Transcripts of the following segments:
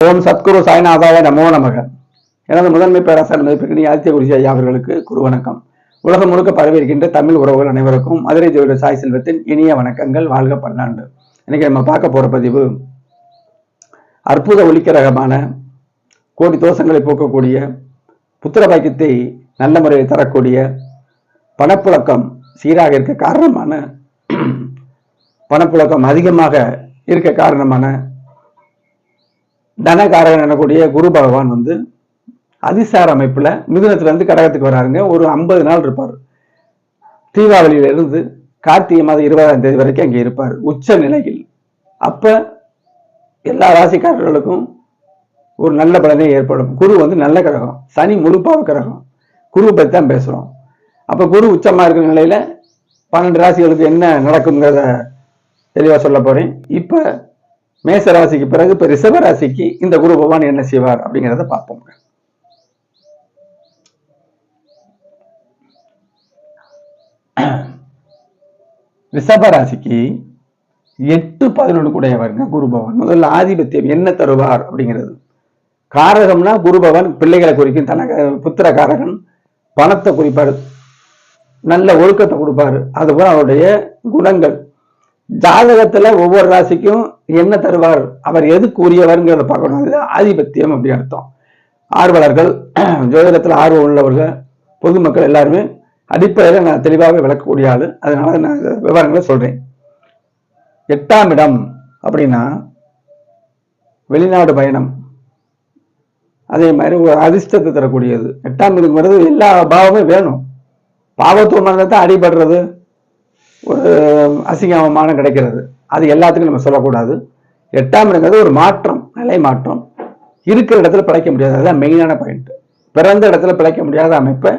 ஓம் சத்குரு சாய்நாதாய நமோ நமக. எனது முதன்மை பேராசிரியர் மதிப்பிற்கு ஆதித்ய குருஜி ஐயா அவர்களுக்கு குரு வணக்கம். உலகம் முழுக்க பரவி இருக்கின்ற தமிழ் உறவுகள் அனைவருக்கும் மதுரை ஜோதிடர் சாய் செல்வத்தின் இனிய வணக்கங்கள் வாழ்க பல்லாண்டு இன்னைக்கு நம்ம பார்க்க போற பதிவு அற்புத ஒளிக்கரகமான கோடி தோஷங்களை போக்கக்கூடிய புத்திர பாக்கியத்தை நல்ல முறையில் தரக்கூடிய பணப்புழக்கம் சீராக இருக்க காரணமான பணப்புழக்கம் அதிகமாக இருக்க காரணமான தனகாரகன் எனக்கூடிய குரு பகவான் வந்து அதிசார அமைப்பில் மிதுனத்துலேருந்து கடகத்துக்கு வராருங்க. ஒரு ஐம்பது நாள் இருப்பார். தீபாவளியிலிருந்து கார்த்திகை மாதம் இருபதாம் தேதி வரைக்கும் அங்கே இருப்பார். உச்ச நிலையில். அப்போ எல்லா ராசிக்காரர்களுக்கும் ஒரு நல்ல பலனே ஏற்படும். குரு வந்து நல்ல கிரகம். சனி முழுப்பாவு கிரகம். குரு பற்றி தான் பேசுகிறோம் அப்போ குரு உச்சமாக இருக்கிற நிலையில் பன்னெண்டு ராசிகளுக்கு என்ன நடக்குங்கிறத தெளிவாக சொல்ல போகிறேன் இப்போ மேச ராசிக்கு பிறகு இப்ப ரிஷப ராசிக்கு இந்த குரு பகவான் என்ன செய்வார் அப்படிங்கிறத பார்ப்போம். ரிஷப ராசிக்கு எட்டு பதினொன்று கூடையவருங்க குரு பகவான். முதல்ல ஆதிபத்தியம் என்ன தருவார் அப்படிங்கிறது. காரகம்னா குரு பகவான் பிள்ளைகளை குறிக்கும் தனக புத்திர காரகன் பணத்தை குறிப்பார் நல்ல ஒழுக்கத்தை கொடுப்பாரு. அதுபோல அவருடைய குணங்கள் ஜாதகத்துல ஒவ்வொரு ராசிக்கும் என்ன தருவார் அவர் எதுக்கு உரியவர்ங்கிறத பார்க்கணும். ஆதிபத்தியம் அப்படி அர்த்தம். ஆர்வலர்கள் ஜோதிடத்துல ஆர்வம் உள்ளவர்கள் பொதுமக்கள் எல்லாருமே அடிப்படையில் நான் தெளிவாக விளக்கக்கூடிய ஆளு. அதனால நான் விவரங்களை சொல்றேன். எட்டாம் இடம் அப்படின்னா வெளிநாடு பயணம். அதே மாதிரி ஒரு அதிர்ஷ்டத்தை தரக்கூடியது. எட்டாம் இடங்கிறது எல்லா பாவமே வேணும். பாவத்துவம் தான் அடிபடுறது. ஒரு அசிங்கமான கிடைக்கிறது. அது எல்லாத்துக்கும் நம்ம சொல்லக்கூடாது. எட்டாம் இடங்கிறது ஒரு மாற்றம் நிலை மாற்றம். இருக்கிற இடத்துல பிழைக்க முடியாது. அதுதான் மெயினான பாயிண்ட் பிறந்த இடத்துல பிழைக்க முடியாத அமைப்பை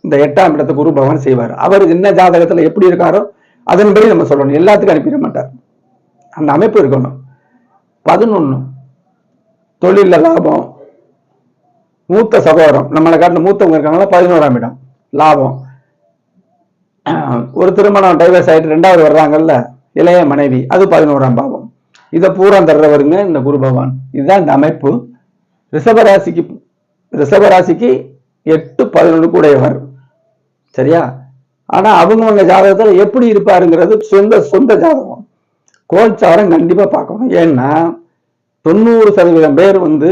இந்த எட்டாம் இடத்தை குரு பகவான் செய்வார். அவர் என்ன ஜாதகத்தில் எப்படி இருக்காரோ அதன்படி நம்ம சொல்லணும். எல்லாத்துக்கும் அனுப்பிட மாட்டார். அந்த அமைப்பு இருக்கணும். பதினொன்று தொழிலில் லாபம். மூத்த சகோதரம். நம்மளை காட்டில் மூத்தவங்க இருக்காங்களா? பதினோராம் இடம். லாபம். ஒரு திருமணம் டைவர்ஸ் ஆயிட்டு ரெண்டாவது வர்றாங்கல்ல இளைய மனைவி அது பதினோராம் பாவம். இதை பூரா தர்றவருங்க இந்த குரு பகவான். இதுதான் இந்த அமைப்பு. ரிஷபராசிக்கு ரிஷபராசிக்கு எட்டு பதினொன்று கூடையவர் சரியா? ஆனா அவங்கவங்க ஜாதகத்துல எப்படி இருப்பாருங்கிறது சொந்த சொந்த ஜாதகம். கோல்சாரம் கண்டிப்பா பார்க்கணும். ஏன்னா தொண்ணூறு சதவீதம் பேர் வந்து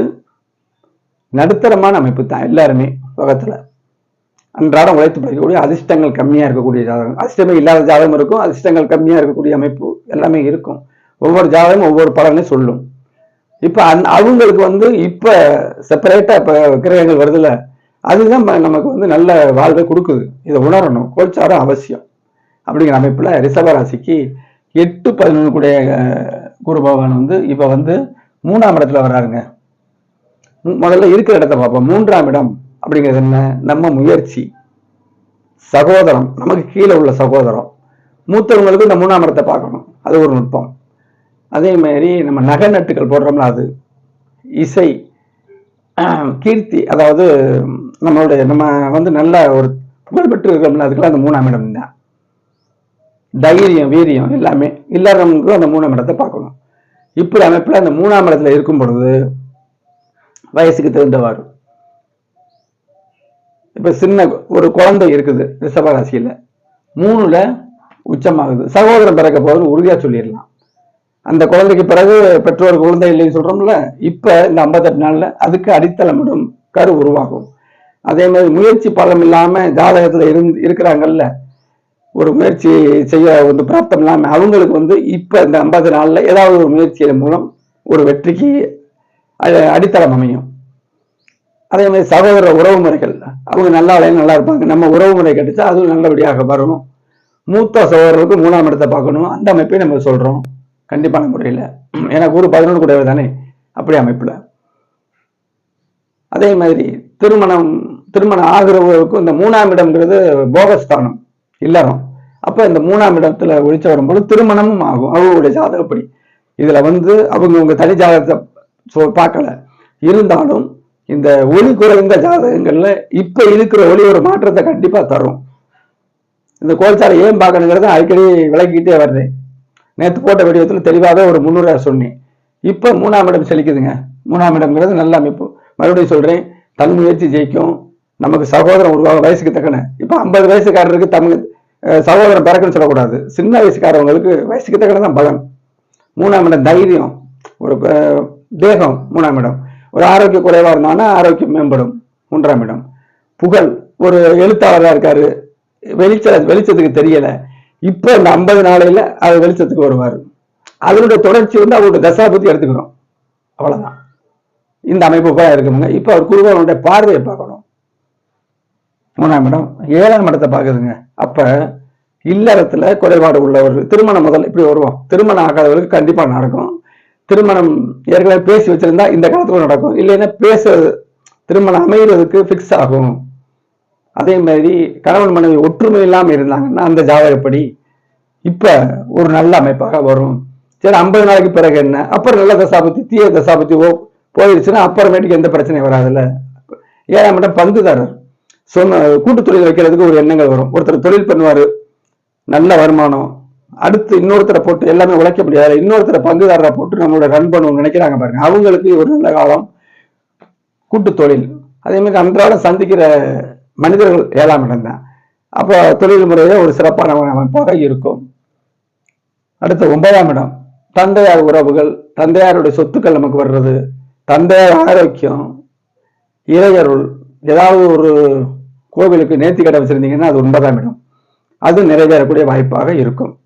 நடுத்தரமான அமைப்பு தான் எல்லாருமே உலகத்துல. அன்றாடம் உழைத்து படிக்கக்கூடிய அதிர்ஷ்டங்கள் கம்மியாக இருக்கக்கூடிய ஜாதகம். அதிர்ஷ்டமே இல்லாத ஜாதகம் இருக்கும் அதிர்ஷ்டங்கள் கம்மியாக இருக்கக்கூடிய அமைப்பு எல்லாமே இருக்கும். ஒவ்வொரு ஜாதகமும் ஒவ்வொரு பலனை சொல்லும். இப்போ அந் அவங்களுக்கு வந்து இப்போ செப்பரேட்டாக இப்போ கிரகங்கள் வருதுல்ல அதுதான் நமக்கு வந்து நல்ல வாழ்வை கொடுக்குது. இதை உணரணும். கோச்சாரம் அவசியம். அப்படிங்கிற அமைப்பில் ரிஷப ராசிக்கு எட்டு பதினொன்று கூடிய குரு பகவான் வந்து இப்போ வந்து மூணாம் இடத்துல வர்றாருங்க முதல்ல இருக்கிற இடத்த பார்ப்போம். மூன்றாம் இடம் அப்படிங்கிறது என்ன நம்ம முயற்சி. சகோதரம் நமக்கு கீழே உள்ள சகோதரம். மூத்தவங்களுக்கு இந்த மூணாம் இடத்தை பார்க்கணும். அது ஒரு நுட்பம். அதே மாதிரி நம்ம நகை நட்டுகள் போடுறோம்ல அது. இசை கீர்த்தி அதாவது நம்மளுடைய நம்ம வந்து நல்ல ஒரு புகழ்பெற்று இருக்கிறோம்ல அதுக்கெல்லாம் அந்த மூணாம் இடம் தான். தைரியம் வீரியம் எல்லாமே இல்லாதவங்களுக்கும் அந்த மூணாம் இடத்தை பார்க்கணும். இப்படி அமைப்பில் அந்த மூணாம் இடத்துல இருக்கும் பொழுது வயசுக்கு தகுந்தவாறு இப்ப சின்ன ஒரு குழந்தை இருக்குது ரிஷபராசியில மூணுல உச்சமாகுது. சகோதரன் பிறக்க போகுதுன்னு உறுதியா சொல்லிடலாம். அந்த குழந்தைக்கு பிறகு பெற்றோர் குழந்தை இல்லைன்னு சொல்றோம்ல இப்ப இந்த ஐம்பத்தெட்டு நாள்ல அதுக்கு அடித்தளமிடும் கரு உருவாகும். அதே மாதிரி முயற்சி பலம் இல்லாம ஜாதகத்துல இருந்து இருக்கிறாங்கல்ல ஒரு முயற்சி செய்ய வந்து பிராப்தம் இல்லாம அவங்களுக்கு வந்து இப்ப இந்த ஐம்பது நாள்ல ஏதாவது ஒரு முயற்சியின் மூலம் ஒரு வெற்றிக்கு அ- அடித்தளம் அமையும். அதே மாதிரி சகோதர உறவு முறைகள் அவங்க நல்லா விளையாண்டு நல்லா இருப்பாங்க. நம்ம உறவு முறை கிடைச்சா அதுவும் நல்லபடியாக வரும் மூத்த சகோதரருக்கு மூணாம் இடத்தை பார்க்கணும். அந்த அமைப்பை நம்ம சொல்கிறோம் கண்டிப்பான முறையில். ஏன்னா குரு பதினொன்று கூட தானே? அப்படி அமைப்பில். அதே மாதிரி திருமணம் திருமணம் ஆகிறவருக்கும் இந்த மூணாம் இடம்ங்கிறது போகஸ்தானம் இல்லறம். அப்போ இந்த மூணாம் இடத்துல ஒழிச்சு வரும்போது திருமணமும் ஆகும். அவங்களுடைய ஜாதகப்படி. இதில் வந்து அவங்க உங்க தனி ஜாதகத்தை பார்க்கல. இருந்தாலும் இந்த ஒளி குறைந்த ஜாதகங்கள்ல இப்ப இருக்கிற ஒளி ஒரு மாற்றத்தை கண்டிப்பா தரும். இந்த கோல்சாரை ஏன் பார்க்கணுங்கிறத அடிக்கடி விளக்கிக்கிட்டே வர்றேன். நேற்று போட்ட வடிவத்தில் தெளிவாக ஒரு முன்னுரை சொன்னேன். இப்போ மூணாம் இடம் செழிக்குதுங்க. மூணாம் இடம்ங்கிறது நல்ல அமைப்பு. மறுபடியும் சொல்றேன் தன் முயற்சி ஜெயிக்கும். நமக்கு சகோதரன் உருவாக வயசுக்கு தக்கன. இப்ப ஐம்பது வயசுக்காரருக்கு தமிழ் சகோதரன் பிறக்குன்னு சொல்லக்கூடாது. சின்ன வயசுக்காரவங்களுக்கு வயசுக்கு தக்கன தான் பலன். மூணாம் இடம் தைரியம். ஒரு தேகம் மூணாம் இடம். ஒரு ஆரோக்கிய குறைவா இருந்தாங்கன்னா ஆரோக்கியம் மேம்படும். மூன்றாம் இடம். புகழ். ஒரு எழுத்தாளராக இருக்காரு. வெளிச்ச வெளிச்சத்துக்கு தெரியல. இப்போ இந்த ஐம்பது நாளையில அது வெளிச்சத்துக்கு வருவார். அதனுடைய தொடர்ச்சி வந்து அவருடைய தசாபத்தி எடுத்துக்கிறோம். அவ்வளவுதான். இந்த அமைப்பு போல இருக்குங்க. இப்போ அவர் குருவனுடைய பார்வையை பார்க்கணும். மூணாம் இடம். ஏழாம் இடத்தை பார்க்குதுங்க. அப்ப இல்லறத்துல குறைபாடு உள்ளவர். திருமணம் முதல் இப்படி வருவோம். திருமணம் ஆகாதவர்களுக்கு கண்டிப்பா நடக்கும். திருமணம் ஏற்கனவே பேசி வச்சிருந்தா இந்த காலத்துல நடக்கும். இல்லைன்னா பேச திருமணம் அமைகிறதுக்கு ஃபிக்ஸ் ஆகும். அதே மாதிரி கணவன் மனைவி ஒற்றுமை இல்லாமல் இருந்தாங்கன்னா அந்த ஜாதகப்படி இப்போ ஒரு நல்ல அமைப்பாக வரும். சரி ஐம்பது நாளைக்கு பிறகு என்ன? அப்புறம் நல்ல தசாபத்தி தீய தசாபத்தி ஓ போயிடுச்சுன்னா அப்புறமேட்டுக்கு எந்த பிரச்சனையும் வராதுல்ல. ஏழாம் இடம் பங்குதாரர். சொன்ன கூட்டு தொழில் வைக்கிறதுக்கு ஒரு எண்ணங்கள் வரும். ஒருத்தர் தொழில் பண்ணுவார் நல்ல வருமானம். அடுத்து இன்னொருத்தரை போட்டு எல்லாமே உழைக்க முடியாது. இன்னொருத்தரை பங்குதாரரை போட்டு நம்மளோட ரன் பண்ணுவோம் நினைக்கிறாங்க பாருங்க. அவங்களுக்கு ஒரு நல்ல காலம். கூட்டு தொழில் அதே மாதிரி அன்றாடம் சந்திக்கிற மனிதர்கள் ஏழாம் இடம் தான். அப்போ தொழில் முறையில ஒரு சிறப்பான அமைப்பாக இருக்கும். அடுத்து ஒன்பதாம் இடம். தந்தையார் உறவுகள். தந்தையாருடைய சொத்துக்கள் நமக்கு வர்றது. தந்தையார் ஆரோக்கியம். இறையருள். ஏதாவது ஒரு கோவிலுக்கு நேர்த்தி கடை வச்சிருந்தீங்கன்னா அது ஒன்பதாம் இடம். அது நிறைவேறக்கூடிய வாய்ப்பாக இருக்கும்.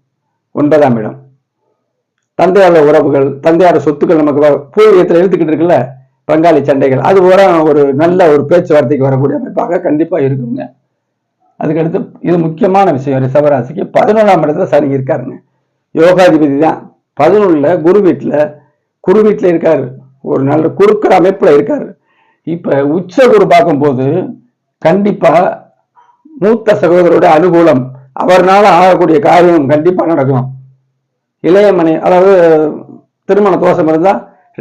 ஒன்பதாம் இடம். தந்தையாரோட உறவுகள் தந்தையாரோட சொத்துக்கள் நமக்கு பூர்வீகத்தில் எழுத்துக்கிட்டு இருக்குல்ல பங்காளி சண்டைகள். அது ஒரு ஒரு நல்ல ஒரு பேச்சுவார்த்தைக்கு வரக்கூடிய அமைப்பாக கண்டிப்பாக இருக்குங்க. அதுக்கடுத்து இது முக்கியமான விஷயம் ரிசவராசிக்கு பதினொன்றாம் இடத்துல சனி இருக்காருங்க. யோகாதிபதி தான். பதினொன்றில் குரு வீட்டில் குரு வீட்டில் இருக்காரு. ஒரு நல்ல குறுக்கிற அமைப்பில் இருக்காரு. இப்போ உச்ச குரு பார்க்கும்போது கண்டிப்பாக மூத்த சகோதரோட அனுகூலம் அவர்னால ஆகக்கூடிய காரியம் கண்டிப்பா நடக்கும். இளைய மனை அதாவது திருமண தோஷம் இருந்தா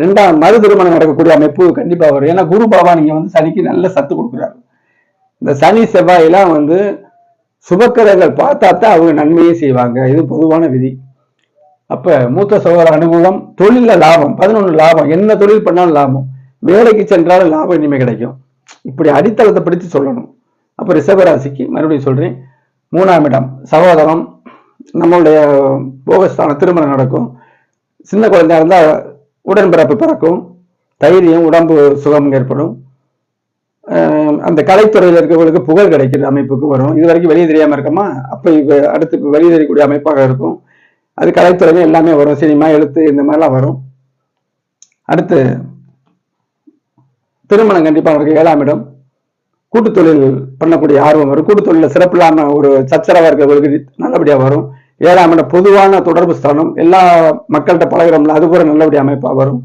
ரெண்டாம் மறு திருமணம் நடக்கக்கூடிய அமைப்பு கண்டிப்பா வரும். ஏன்னா குரு பாபா நீங்கள் வந்து சனிக்கு நல்ல சத்து கொடுக்குறாரு. இந்த சனி செவ்வாயெல்லாம் வந்து சுபக்கிரகங்கள் பார்த்தா தான் அவங்க நன்மையே செய்வாங்க. இது பொதுவான விதி. அப்ப மூத்த சகோதர அனுகூலம் தொழில லாபம் பதினொன்று லாபம் என்ன தொழில் பண்ணாலும் லாபம். வேலைக்கு சென்றாலும் லாபம் இனிமே கிடைக்கும். இப்படி அடித்தளத்தை பிடிச்சு சொல்லணும். அப்ப ரிஷபராசிக்கு மறுபடியும் சொல்றேன். மூணாம் இடம் சகோதரம் நம்மளுடைய போகஸ்தான திருமணம் நடக்கும். சின்ன குழந்தையா இருந்தால் உடன்பிறப்பு பிறக்கும். தைரியம் உடம்பு சுகம் ஏற்படும். அந்த கலைத்துறையில் இருக்கிறவங்களுக்கு புகழ் கிடைக்கிற அமைப்புக்கு வரும். இது வரைக்கும் வெளியே தெரியாமல் இருக்கமா? அப்போ இப்போ அடுத்து வெளியே தெரியக்கூடிய அமைப்பாக இருக்கும். அது கலைத்துறையில எல்லாமே வரும். சினிமா எழுத்து இந்த மாதிரிலாம் வரும். அடுத்து திருமணம் கண்டிப்பாக இருக்கு ஏழாம் இடம். கூட்டு தொழில் பண்ணக்கூடிய ஆர்வம் வரும். கூட்டு தொழில சிறப்பு இல்லாமல் ஒரு சச்சரவா இருக்கிறவர்களுக்கு நல்லபடியாக வரும். ஏழாம் இடம் பொதுவான தொடர்பு ஸ்தானம். எல்லா மக்கள்கிட்ட பழகிறோம்ல அது கூட நல்லபடியாக அமைப்பாக வரும்.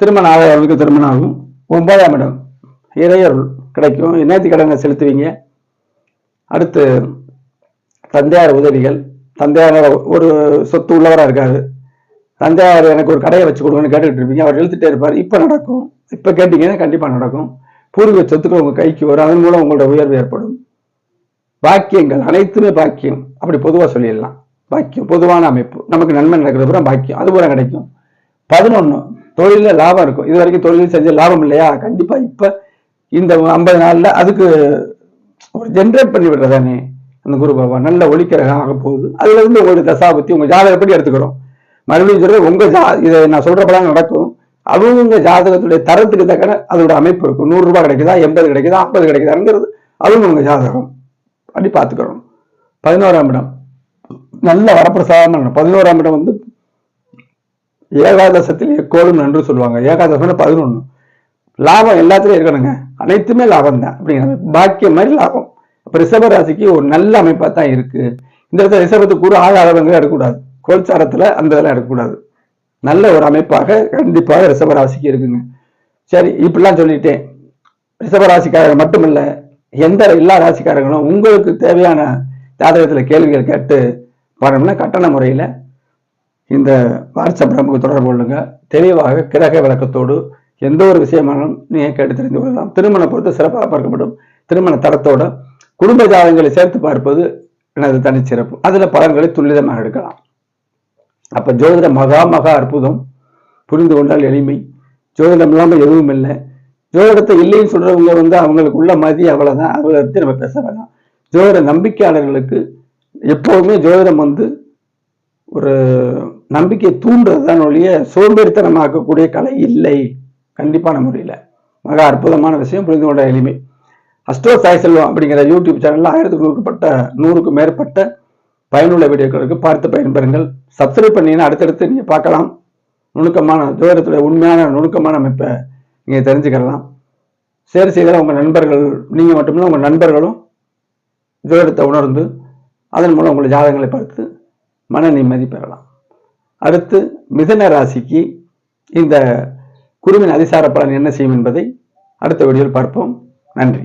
திருமணம் ஆகாதவங்களுக்கு திருமணம் ஆகும். ஒன்பதாம் இடம் இறையருள் கிடைக்கும். இணையத்து கடனை செலுத்துவீங்க. அடுத்து தந்தையார் உதவிகள். தந்தையார் ஒரு சொத்து உள்ளவராக இருக்காரு. தந்தையார் எனக்கு ஒரு கடையை வச்சு கொடுங்கன்னு கேட்டுக்கிட்டு இருப்பீங்க. அவர் இழுத்துட்டே இருப்பார். இப்போ நடக்கும். இப்போ கேட்டீங்கன்னா கண்டிப்பாக நடக்கும். பூர்வீக சொத்துக்கள் உங்கள் கைக்கு வரும். அதன் மூலம் உங்களோட உயர்வு ஏற்படும். பாக்கியங்கள் அனைத்துமே பாக்கியம். அப்படி பொதுவாக சொல்லிடலாம். பாக்கியம் பொதுவான அமைப்பு. நமக்கு நன்மை நடக்கிறது பூரா பாக்கியம். அது பூரா கிடைக்கும். பதினொன்று தொழிலில் லாபம் இருக்கும். இது வரைக்கும் தொழில் செஞ்ச லாபம் இல்லையா? கண்டிப்பா இப்ப இந்த ஐம்பது நாள்ல அதுக்கு ஒரு ஜென்ரேட் பண்ணி விடுறதானே? அந்த குரு பகவான். நல்ல ஒளிக்கிரகம் ஆக போகுது. அதுல இருந்து உங்களுக்கு தசாபத்தி உங்க ஜாதகப்படி எடுத்துக்கிறோம். மறுபடியும் சொல்கிறது உங்க ஜா இதை நான் சொல்கிறப்பெல்லாம் நடக்கும். அவங்க ஜாதகத்துடைய தரத்துக்கு தக்கன அதோட அமைப்பு இருக்கும். நூறு ரூபாய் கிடைக்குதா? எண்பது கிடைக்குதா? ஐம்பது கிடைக்குதாங்கிறது அதுவும் ஜாதகம். அப்படி பார்த்துக்கிறோம் பதினோராம் இடம். நல்ல வரப்பிரசாதமான இடம் பதினோராம் இடம் வந்து ஏகாதசத்தில் எக்கோடும் நன்று சொல்லுவாங்க. ஏகாதசம்னா பதினொன்று லாபம் எல்லாத்துலையும் இருக்கணுங்க. அனைத்துமே லாபம் தான். அப்படிங்கிற பாக்கியம் மாதிரி லாபம். இப்போ ரிஷப ராசிக்கு ஒரு நல்ல அமைப்பாக தான் இருக்குது இந்த இடத்துல ரிஷபத்துக்கு கூட ஆகாதவங்க எடுக்கக்கூடாது. கோல்சாரத்தில் அந்த இதெல்லாம் எடுக்கக்கூடாது. நல்ல ஒரு அமைப்பாக கண்டிப்பாக ரிஷப ராசிக்கு இருக்குங்க. சரி இப்படிலாம் சொல்லிட்டேன். ரிஷப ராசிக்காரங்க எந்த எல்லா ராசிக்காரங்களும் உங்களுக்கு தேவையான ஜாதகத்தில் கேள்விகள் கேட்டு வரணும்னா கட்டண முறையில் இந்த வாட்ஸ்அப் நமக்கு தொடர்பு கொள்ளுங்க. தெளிவாக கிரக விளக்கத்தோடு எந்த ஒரு விஷயமானாலும் நீங்கள் கேட்டு தெரிந்து கொள்ளலாம். திருமண பொறுத்து சிறப்பாக பார்க்கப்படும். திருமண தரத்தோட குடும்ப ஜாதகங்களை சேர்த்து பார்ப்பது எனது தனிச்சிறப்பு. அதில் பலன்களை துல்லிதமாக எடுக்கலாம். அப்ப ஜோதிட மகா மகா அற்புதம். புரிந்து கொண்டால் எளிமை. ஜோதிடம் இல்லாமல் எதுவும் இல்லை. ஜோதிடத்தை இல்லைன்னு சொல்றவங்க வந்து அவங்களுக்கு உள்ள மதி அவ்வளவுதான். அவங்களை பற்றி நம்ம பேச வேணாம். ஜோதிட நம்பிக்கையாளர்களுக்கு எப்போதுமே ஜோதிடம் வந்து ஒரு நம்பிக்கை தூண்டுறது தான் ஒழிய சோம்பேறித்தனமாக்கக்கூடிய கலை இல்லை. கண்டிப்பான முறையில் மகா அற்புதமான விஷயம். புரிந்து கொண்ட எளிமை. அஸ்டோ சாய் செல்வம் அப்படிங்கிற யூடியூப் சேனல்ல ஆயிரத்துக்கு நூறுப்பட்ட நூறுக்கும் மேற்பட்ட பயனுள்ள வீடியோக்களுக்கு பார்த்து பயன்பெறுங்கள். சப்ஸ்கிரைப் பண்ணீங்கன்னா அடுத்தடுத்து நீங்கள் பார்க்கலாம். நுணுக்கமான ஜோதிடத்துடைய உண்மையான நுணுக்கமான அமைப்பை நீங்கள் தெரிஞ்சுக்கலாம். சேர் செய்தால் உங்கள் நண்பர்கள் நீங்கள் மட்டுமில்லை உங்கள் நண்பர்களும் ஜோதிடத்தை உணர்ந்து அதன் மூலம் உங்கள் ஜாதகங்களை பார்த்து மன நிம்மதி பெறலாம். அடுத்து மிதன ராசிக்கு இந்த குருவின் அதிசார பலன் என்ன செய்யும் என்பதை அடுத்த வீடியோவில் பார்ப்போம். நன்றி.